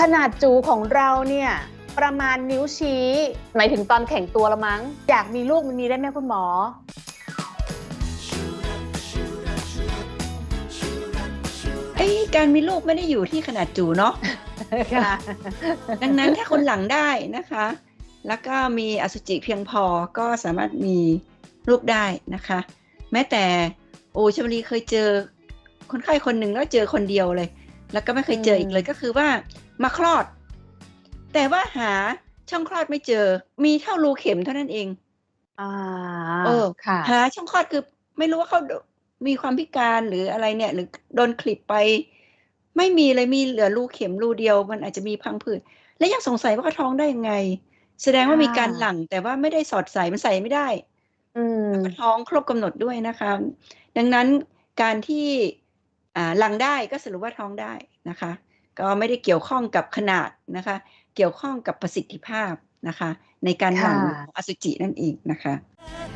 ขนาดจูของเราเนี่ยประมาณนิ้วชี้ หมายถึงตอนแข่งตัวละมั้ง อยากมีลูกมันมีได้ไหมคุณหมอเอ้ยการมีลูกไม่ได้อยู่ที่ขนาดจูเนาะ ค่ะ ดังนั้นถ้าคนหลังได้นะคะ แล้วก็มีอสุจิเพียงพอก็สามารถมีลูกได้นะคะ แม้แต่โอชมรีเคยเจอคนไข้คนหนึ่งแล้วเจอคนเดียวเลย แล้วก็ไม่เคยเจออีกเลยก็คือว่ามาคลอด แต่ว่าหาช่องคลอดไม่เจอ มีเท่ารูเข็มเท่านั้นเองอ่าเออค่ะ หาช่องคลอดคือ ไม่รู้ว่าเขามีความพิการหรืออะไรเนี่ย หรือโดนคลิปไป ไม่มีเลยมีเหลือรูเข็มรูเดียวมันอาจจะมีพังผืดและยังสงสัยว่าเขาท้องได้ยังไง แสดงว่าค่ะมีการหลั่ง แต่ว่าไม่ได้สอดใส่มันใส่ไม่ได้ อืมแล้วก็ท้องครบกำหนดด้วยนะคะ ดังนั้นการที่อ่าห ลังได้ก็สรุปว่าท้องได้นะคะ ก็ไม่ได้เกี่ยวข้องกับขนาดนะคะ เกี่ยวข้องกับประสิทธิภาพนะคะ ในการหลั่งค่ะของอสุจินั่นเองนะคะหัว